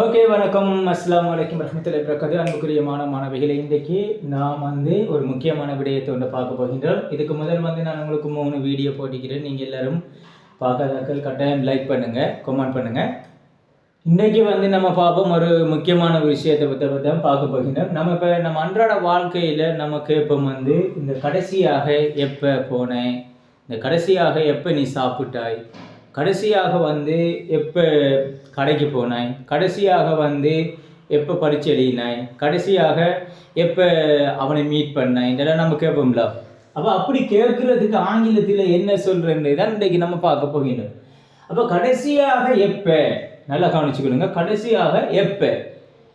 Okay வணக்கம். அஸ்லாம் வலைக்கம் வரமத்துல்லாஹி வரகாத்து அன்புக்குரியமான மாணவிகளை இன்றைக்கு நாம் வந்து ஒரு முக்கியமான விடயத்தை ஒன்று பார்க்க போகின்றோம். இதுக்கு முதல் வந்து நான் உங்களுக்கு மூணு வீடியோ போட்டிக்கிறேன் நீங்கள் எல்லாரும் பார்க்காதாக்கள் கட்டாயம் லைக் பண்ணுங்கள் கமெண்ட் பண்ணுங்கள் இன்றைக்கி வந்து நம்ம பார்ப்போம் ஒரு முக்கியமான விஷயத்தை பற்றி பற்றி தான் பார்க்க போகின்றோம். நம்ம இப்போ நம்ம அன்றாட வாழ்க்கையில் நமக்கு இப்போ வந்து இந்த கடைசியாக எப்போ போனேன் இந்த கடைசியாக எப்போ நீ சாப்பிட்டாய் கடைசியாக வந்து எப்போ கடைக்கு போனாய்? கடைசியாக வந்து எப்போ பரீட்சை எழுதினாய்? கடைசியாக எப்போ அவனை மீட் பண்ணாய்? இதெல்லாம் நம்ம கேட்போம்ல. அப்போ அப்படி கேட்குறதுக்கு ஆங்கிலத்தில் என்ன சொல்கிறேன்னு தான் இன்றைக்கு நம்ம பார்க்க போகணும் அப்போ கடைசியாக எப்போ? நல்லா கவனிச்சுக்கணுங்க கடைசியாக எப்போ?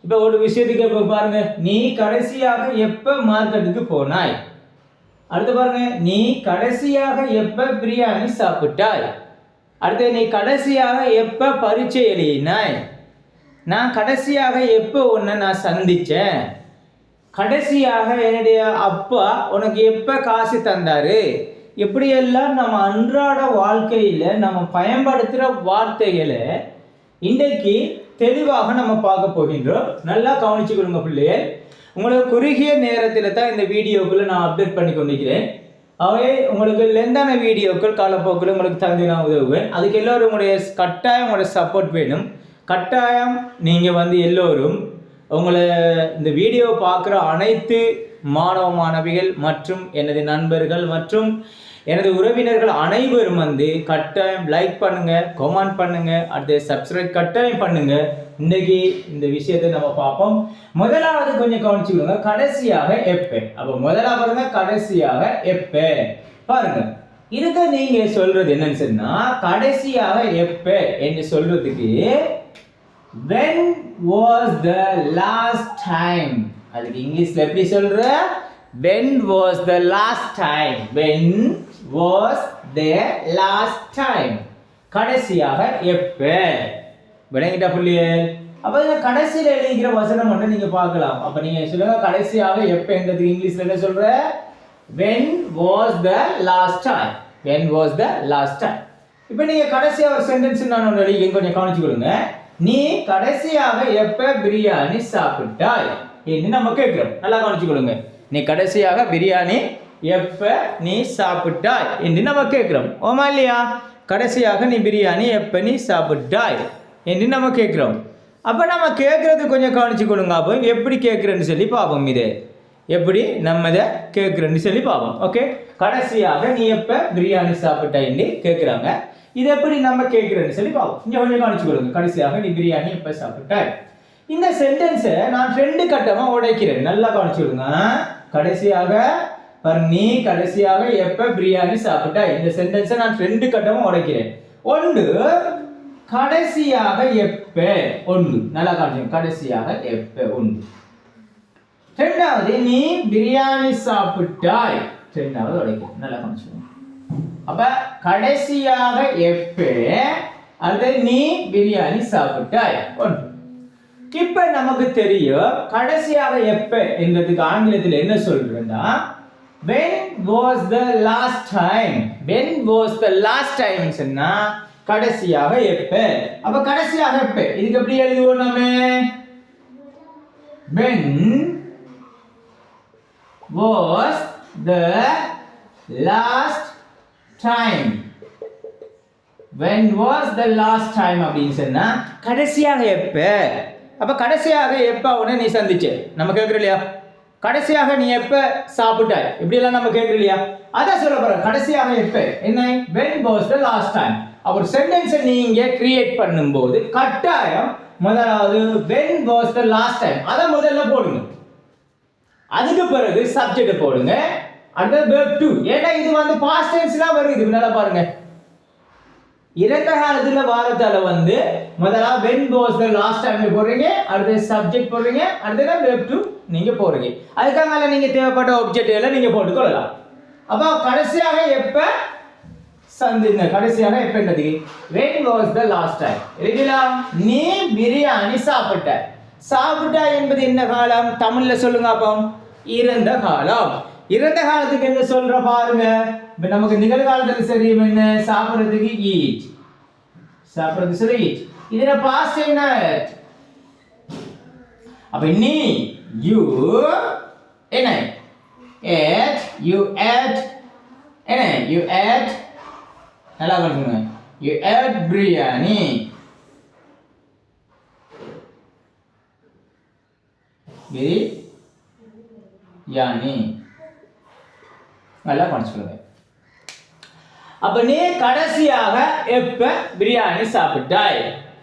இப்போ ஒரு விஷயத்துக்கு இப்போ பாருங்க. நீ கடைசியாக எப்போ மார்க்கெட்டுக்கு போனாய்? அடுத்து பாருங்க. நீ கடைசியாக எப்போ பிரியாணி சாப்பிட்டாய்? அடுத்து நீ கடைசியாக எப்போ பரீட்சை எழுதினாய்? நான் கடைசியாக எப்போ உன்னை நான் சந்தித்தேன் கடைசியாக என்னுடைய அப்பா உனக்கு எப்போ காசு தந்தாரு? இப்படியெல்லாம் நம்ம அன்றாட வாழ்க்கையில் நம்ம பயன்படுத்துகிற வார்த்தைகளை இன்றைக்கு தெளிவாக நம்ம பார்க்க போகின்றோம். நல்லா கவனிச்சுக்கொள்ளுங்க பிள்ளையே உங்களுக்கு குறுகிய நேரத்தில் தான் இந்த வீடியோக்குள்ள நான் அப்டேட் பண்ணி கொண்டிருக்கிறேன் அவை உங்களுக்கு லெந்தான வீடியோக்கள் காலப்போக்கில் உங்களுக்கு தந்து நான் உதவுவேன் அதுக்கு எல்லோரும் உங்களுடைய கட்டாயம் உங்களுடைய சப்போர்ட் வேணும். கட்டாயம் நீங்கள் வந்து எல்லோரும் உங்களை இந்த வீடியோ பார்க்குற அனைத்து மாணவ மாணவிகள் மற்றும் எனது நண்பர்கள் மற்றும் எனது உறவினர்கள் அனைவரும் வந்து கட்டாயம் லைக் பண்ணுங்க கமெண்ட் பண்ணுங்க அடுத்து சப்ஸ்கிரைப் கட்டாயம் பண்ணுங்க. இன்னைக்கு இந்த விஷயத்தை நம்ம பார்ப்போம். முதலாவது கொஞ்சம் கவனிச்சுக்கோங்க கடைசியாக எப்போ. அப்போ முதலாவது பாருங்க கடைசியாக எப்போ. பாருங்க. இதுக்கு நீங்க சொல்றது என்னன்னு சொன்னா கடைசியாக எப்ப என்று சொல்றதுக்கு when was the last time? அதுக்கு இங்கிலீஷ்ல எப்படி சொல்ற? when was the last time? when was the last time. கடைசியாக எப்ப? விளங்கிட்டா புள்ளியே. அப்ப இந்த கடைசியில் எழுதிக்கிற வசனம் மட்டும் நீங்க பார்க்கலாம். அப்ப நீங்க சொல்லுங்க கடைசியாக எப்பங்கிறது இங்கிலீஷ்ல என்ன சொல்ற? When was the last time? When was the last time? இப்போ நீங்க கடைசியாக ஒரு சென்டென்ஸ் நான் ஒன்று எழுதி கொஞ்சம் கவனிச்சு கொடுங்க. நீ கடைசியாக எப்ப பிரியாணி சாப்பிட்டாய்? என்று நம்ம கேட்கிறோம். நல்லா கவனிச்சு கொடுங்க. நீ கடைசியாக பிரியாணி எப்ப நீ சாப்பிட்டாய் என்று நம்ம கேட்குறோம். ஓமா இல்லையா கடைசியாக நீ பிரியாணி எப்ப நீ சாப்பிட்டாய் என்று நம்ம கேட்குறோம். அப்போ நம்ம கேட்குறது கொஞ்சம் கவனிச்சு கொடுங்க அப்போ எப்படி கேட்குறேன்னு சொல்லி பார்ப்போம் இது. எப்படி நம்ம இதை கேட்குறேன்னு சொல்லி பார்ப்போம். ஓகே? கடைசியாக நீ எப்போ பிரியாணி சாப்பிட்டாயின்னு கேட்குறாங்க. இது எப்படி நம்ம கேட்குறேன்னு சொல்லி பார்ப்போம். இங்கே கொஞ்சம் கவனிச்சு கொடுங்க கடைசியாக நீ பிரியாணி எப்போ சாப்பிட்டாய். இந்த சென்டென்ஸை நான் ரெண்டு கட்டமாக உடைக்கிறேன். நல்லா கவனிச்சு கொடுங்க கடைசியாக பாருங்க நீ கடைசியாக எப்போ பிரியாணி சாப்பிட்டாய் இந்த சென்டென்ஸை நான் ரெண்டு கட்டமும் உடைக்கிறேன். ஒன்று கடைசியாக எப்ப? ஒன்று. நல்லா காமிச்சு கடைசியாக எப்ப? ஒன்று. ரெண்டாவது நீ பிரியாணி சாப்பிட்டாய். ரெண்டாவது உடைக்கும் நல்லா காமிச்சு அப்ப கடைசியாக எப்ப? அது நீ பிரியாணி சாப்பிட்டாய். ஒன்று. இப்ப நமக்கு தெரியும் கடைசியாக எப்ப? என்றதுக்கு ஆங்கிலத்தில் என்ன சொல்றேன்னா when was the last time when was the last time சொன்னா கடைசியாக எப்ப அப்ப கடைசியாக எப்ப இதுக்கு எப்படி எழுதுவோம் நம்ம when was the last time? When was the last time அப்படின்னு சொன்னா கடைசியாக எப்ப அப்ப கடைசியாக எப்ப உடனே நீ சந்திச்ச. நம்ம கேட்குறோம் இல்லையா? கடைசியாக நீ எப்ப சாப்பிட்டாய்? இப்படி எல்லாம் நம்ம கேட்குறோம் இல்லையா? அதான் சொல்ல போறேன். கடைசியாக எப்ப? என்ன? When was the last time அவர் சென்டென்ஸை நீங்க கிரியேட் பண்ணும்போது கட்டாயம் முதலாவது when was the last time அதை முதல்ல போடுங்க. அதுக்கு பிறகு சப்ஜெக்ட் போடுங்க. அடுத்தது verb டூ ஏன்னா இது வந்து பாஸ்ட் டென்ஸ்லாம் வருது. இது நல்லா பாருங்க. இறந்த காலத்துல வாரத்தால வந்து முதலாக when was the last time போடுறீங்க. அடுத்தது சப்ஜெக்ட் போடுறீங்க. அடுத்தது verb டூ நீங்கள் போகிறீங்க அதுக்காக நீங்கள் தேவைப்பட்ட ஆப்ஜெக்ட் எல்லாம் நீங்க போட்டுக்கொள்ளலாம் அப்போ கடைசியாக எப்போ? சந்திங்க. கடைசியாக எப்பன்றது when was the last time இருக்குங்களா நீ பிரியாணி சாப்பிட்ட. சாப்பிட்டா என்பது என்ன காலம்? தமிழ்ல சொல்லுங்க அப்போ. இறந்த காலம். இறந்த காலத்துக்கு என்ன சொல்ற பாருங்க. இப்ப நமக்கு நிகழ்காலத்துக்கு சரி என்ன? சாப்பிட்றதுக்கு ஈட் சாப்பிட்றதுக்கு சரி ஈட் இதுல பாஸ்ட் என்ன அப்ப நீ யூ என்ன ate you ate என்ன you ate நல்லா பண்ணுங்க you ate பிரியாணி பிரியாணி நல்லா பண்ண சொல்லுங்க அப்ப நீ கடைசியாக எப்ப பிரியாணி சாப்பிட்டாய்?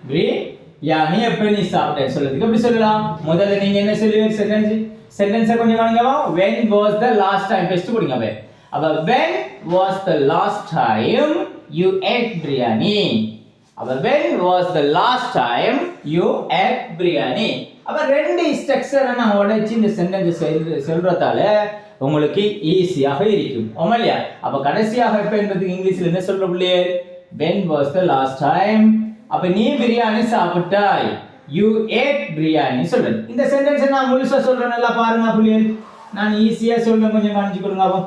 பிரியாணி எப்ப நீ சாப்பிட்ட? சொல்றதுக்கு எப்படி சொல்லலாம்? முதல்ல நீங்க என்ன சொல்லுவீங்க? சென்டென்ஸ் சென்டென்ஸை கொஞ்சம் கவனிக்கவா when was the last time? Test கொடுங்க அப்ப. அப்ப when was the last time you ate biryani? அப்ப when was the last time you ate biryani? அப்ப ரெண்டு ஸ்ட்ரக்சரை நான் உடைச்சு இந்த சென்டென்ஸ் சொல்றதால உங்களுக்கு ஈஸியாக இருக்கும். ஆமா இல்லையா? அப்ப கடைசியாக எப்ப என்பதுக்கு இங்கிலீஷ்ல என்ன சொல்ற பிள்ளையே? When was the last time அப்ப நீ பிரியாணி சாப்பிட்டாய். யூ ஏட் பிரியாணி சொல்றேன் இந்த சென்டென்ஸ் நான் முழுசா சொல்றேன். நல்லா பாருங்க பிள்ளைகள் நான் ஈஸியா சொல்றேன். கொஞ்சம் கவனிச்சு கொடுங்க அப்போ.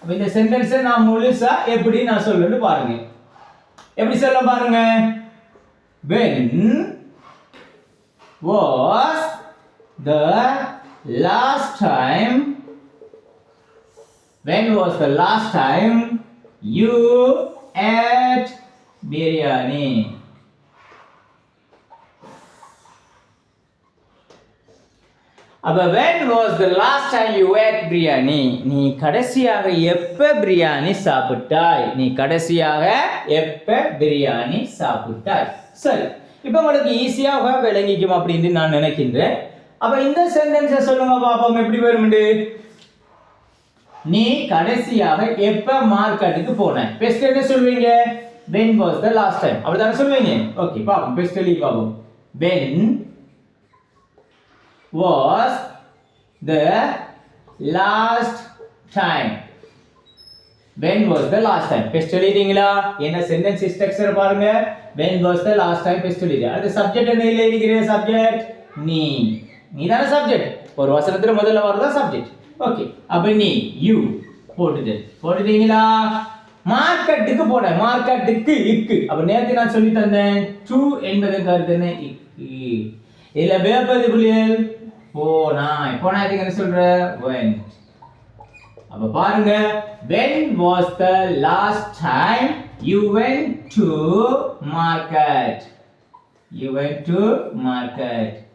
அப்ப இந்த சென்டென்ஸை நான் முழுசா எப்படி நான் சொல்றேன்னு பாருங்க. எப்படி சொல்ல பாருங்க. When was the last time when was the last time you ate biryani. அப்ப when was the last time you ate biryani நீ கடைசியாக எப்ப பிரியாணி சாப்பிட்டாய்? நீ கடைசியாக எப்ப பிரியாணி சாப்பிட்டாய்? சரி இப்போ உங்களுக்கு ஈஸியாக விளங்கிக்கும் அப்படின்னு நான் நினைக்கின்றேன். அப்ப இந்த சென்டென்ஸை சொல்லுங்க பாப்போம் எப்படி வரும்ண்டு? நீ கடைசியாக எப்ப மார்க்கெட்டுக்கு போன? பெஸ்ட் என்ன சொல்வீங்க? When was the last time? அப்படிதானே சொல்வீங்க ஓகே பாப்போம் பெஸ்ட் எழுதி பாப்போம் when was the last time? When was the last time? Past எழுதிட்டீங்களா என்ன சென்டென்ஸ் ஸ்ட்ரக்சர் பாருங்க. When was the last time? Past எழுதி அடுத்து சப்ஜெக்ட் என்ன? இல்ல எழுதிக்கிறீங்க சப்ஜெக்ட் நீ. நீ தான சப்ஜெக்ட் ஒரு வசனத்துல முதல்ல வரதா சப்ஜெக்ட் ஓகே அப்ப நீ யூ போட்டுட்டு. போட்டுட்டீங்களா? மார்க்கெட்டுக்கு போனேன். மார்க்கெட்டுக்கு இக்கு. அப்ப நேற்று நான் சொல்லி தந்தேன். டூ என்பது கருத்து என்ன? இக்கு. இதுல வேப்பது புள்ளியல் போனாய் போனாய் என்ன சொல்ற வென் அப்ப பாருங்க. When was the last time you went to market? You went to market.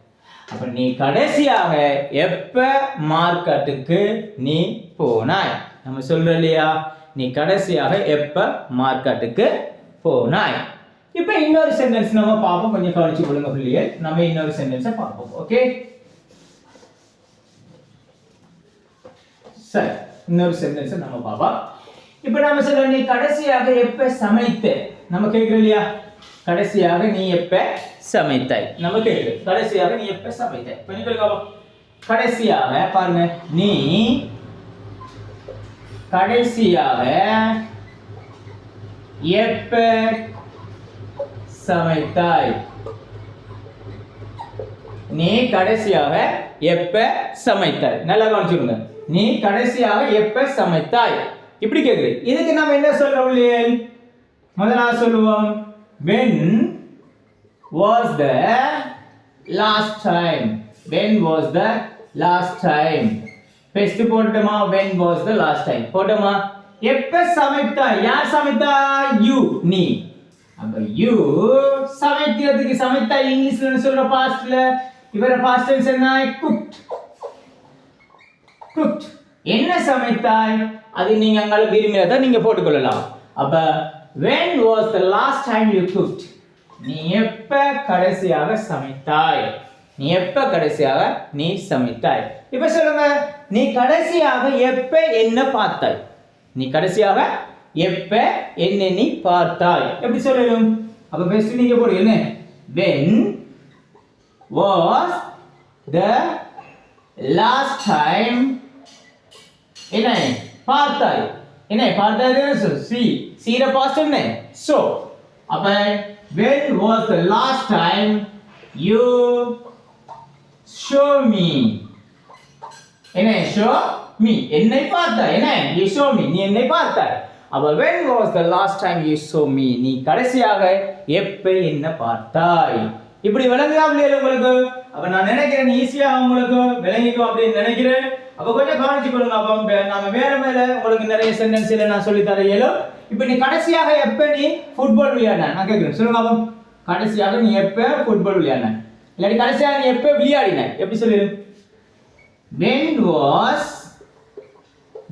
அப்ப நீ கடைசியாக எப்ப மார்க்கெட்டுக்கு நீ போனாய்? நம்ம சொல்றோம் இல்லையா? நீ கடைசியாக எப்ப மார்க்கெட்டுக்கு போனாய்? இப்ப இன்னொரு சென்டென்ஸ் நம்ம பார்ப்போம். கொஞ்சம் கவனிச்சு கொடுங்க பிள்ளைகள் நம்ம இன்னொரு சென்டென்ஸை பார்ப்போம். ஓகே சரி இன்னொரு சென்டென்ஸை நம்ம பார்ப்போம். இப்போ நம்ம சொல்ல நீ கடைசியாக எப்ப சமைத்த? நம்ம கேட்கிறோம் இல்லையா? கடைசியாக நீ எப்ப சமைத்தாய்? நம்ம கேட்கிறோம் கடைசியாக நீ எப்ப சமைத்தாய்? கொஞ்சம் கடைசியாக பாருங்க. நீ கடைசியாக எப்ப சமைத்தாய்? நீ கடைசியாக எப்ப சமைத்தாய்? நல்லா கவனிச்சுடுங்க நீ கடைசியாக எப்ப சமைத்தாய்? இப்படி கேக்குது. இதுக்கு நம்ம என்ன சொல்றோம் இல்லையே முதல்ல சொல்லுவோம். When was the last time? When was the last time? Past போட்டுமா when was the last time? போட்டோமா? எப்ப சமைத்தாய் யார் சமைத்தா? யூ நீ. அப்ப யூ சமைக்கிறதுக்கு சமைத்தா இங்கிலீஷ்ல சொல்ற பாஸ்ட்ல இவர பாஸ்ட் டென்ஸ் என்ன? குக்ட் குக்ட் என்ன சமைத்தாய்? அது நீங்க அங்கால விரும்பினதை நீங்க போட்டுக்கொள்ளலாம். அப்ப when was the last time you cooked? நீ எப்ப கடைசியாக சமைத்தாய்? நீ எப்ப கடைசியாக நீ சமைத்தாய்? இப்ப சொல்லுங்க நீ கடைசியாக எப்ப என்ன பார்த்தாய்? நீ கடைசியாக எப்ப என்ன நீ பார்த்தாய்? எப்படி சொல்லணும்? அப்ப பெஸ்ட் நீங்க போடு என்ன? When was the last time என்ன? பார்த்தாய். என்ன? பார்த்தாய் சொல்லு. சி சீர பாஸ்ட் என்ன? So அப்ப when was the last time you show me என்ன ஷோ மீ என்னை பார்த்தாய். என்ன? யூ ஷோ மீ நீ என்னை பார்த்தாய். அப்ப when was the last time you show me நீ கடைசியாக எப்ப என்ன பார்த்தாய்? இப்படி விளங்குதா இல்லையா உங்களுக்கு? அப்ப நான் நினைக்கிறேன் ஈஸியா உங்களுக்கு விளங்கிக்கும் அப்படின்னு நினைக்கிறேன். அப்ப கொஞ்சம் கவனிச்சு கொடுங்க அப்ப நாம வேற மேல உங்களுக்கு நிறைய சென்டென்ஸ்ல நான் சொல்லி தர இயலும் இப்ப நீ கடைசியாக எப்ப நீ ஃபுட்பால் விளையாடின? நான் கேட்கிறேன் சொல்லுங்க அப்போ. கடைசியாக நீ எப்ப ஃபுட்பால் விளையாடின? இல்லாட்டி கடைசியாக நீ எப்ப விளையாடின? எப்படி சொல்லிடு when was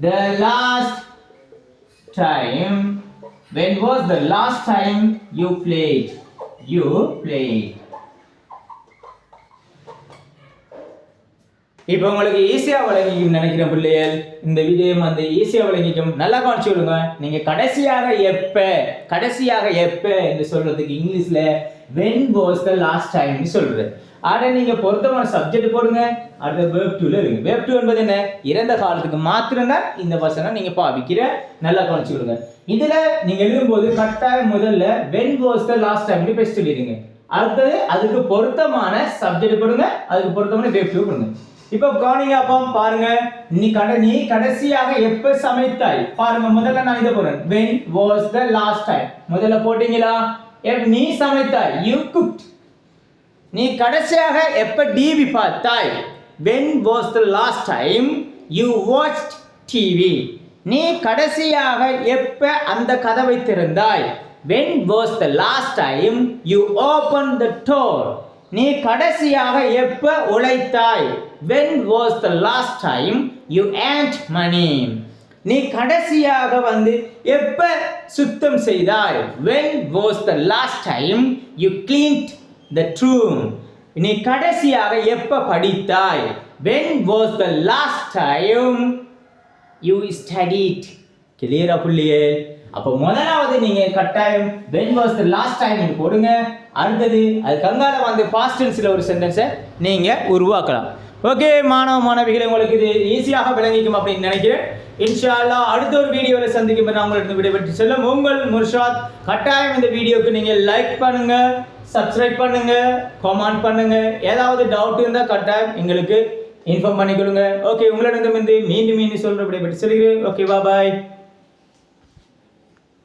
the last time when was the last time you played? You played. இப்போ உங்களுக்கு ஈஸியா விளங்கிக்கும் நினைக்கிற பிள்ளைகள். இந்த விஜயம் வந்து ஈஸியா விளங்கிக்கும் நல்லா கவனிச்சு விடுங்க. நீங்க கடைசியாக எப்ப கடைசியாக எப்ப என்று சொல்றதுக்கு இங்கிலீஷ்ல வென் வாஸ் த லாஸ்ட் டைம்னு சொல்றது. ஆட நீங்க பொருத்தமான சப்ஜெக்ட் போடுங்க. அடுத்த வேப் டூல இருங்க. வேப் டூ என்பது என்ன? இறந்த காலத்துக்கு மாத்திரம்தான் இந்த வசனம் நீங்க பாவிக்கிற. நல்லா கவனிச்சு விடுங்க. இதுல நீங்க எழுதும்போது கட்டாயம் முதல்ல when was the last time பேசி சொல்லிடுங்க. அடுத்தது அதுக்கு பொருத்தமான சப்ஜெக்ட் போடுங்க. அதுக்கு பொருத்தமான வேப் டூ போடுங்க. இப்போ கவனிங்க அப்பாவும் பாருங்க. நீ கடை நீ கடைசியாக எப்ப சமைத்தாய்? பாருங்க முதல்ல நான் இதை போறேன் when was the last time முதல்ல போட்டீங்களா? நீ சமைத்தாய் யூ குக்ட் நீ கடைசியாக எப்போ TV பார்த்தாய் when was the last time you watch TV நீ கடைசியாக எப்போ அந்த கதவை திறந்தாய் when was the last time you open the door நீ கடைசியாக எப்போ உழைத்தாய் when was the last time you earned money நீ கடைசியாக வந்து எப்ப சுத்தம் செய்தாய்? When was the last time you clean the room நீ கடைசியாக எப்ப படித்தாய்? When was the last time you studied கிளியரா புள்ளியே? அப்போ முதலாவது நீங்க கட்டாயம் when was the last time நீங்க போடுங்க. அடுத்தது அது கங்கால வந்து பாஸ்டன்ஸில் ஒரு சென்டென்ஸை நீங்க உருவாக்கலாம். ஓகே மாணவ மாணவிகளை உங்களுக்கு இது ஈஸியாக விளங்கிக்கும் அப்படின்னு நினைக்கிறேன். இன்ஷால்லா அடுத்த ஒரு வீடியோவில் சந்திக்கும் நான் உங்களுக்கு விடைபெற்று செல்லும் உங்கள் முர்ஷாத். கட்டாயம் இந்த வீடியோக்கு நீங்கள் லைக் பண்ணுங்க சப்ஸ்கிரைப் பண்ணுங்க கமெண்ட் பண்ணுங்க. ஏதாவது டவுட் இருந்தால் கட்டாயம் எங்களுக்கு இன்ஃபார்ம் பண்ணிக்கொள்ளுங்க ஓகே உங்களிடம் வந்து மீண்டும் மீண்டும் சொல்கிற விடைபெற்று செல்கிறேன். Okay bye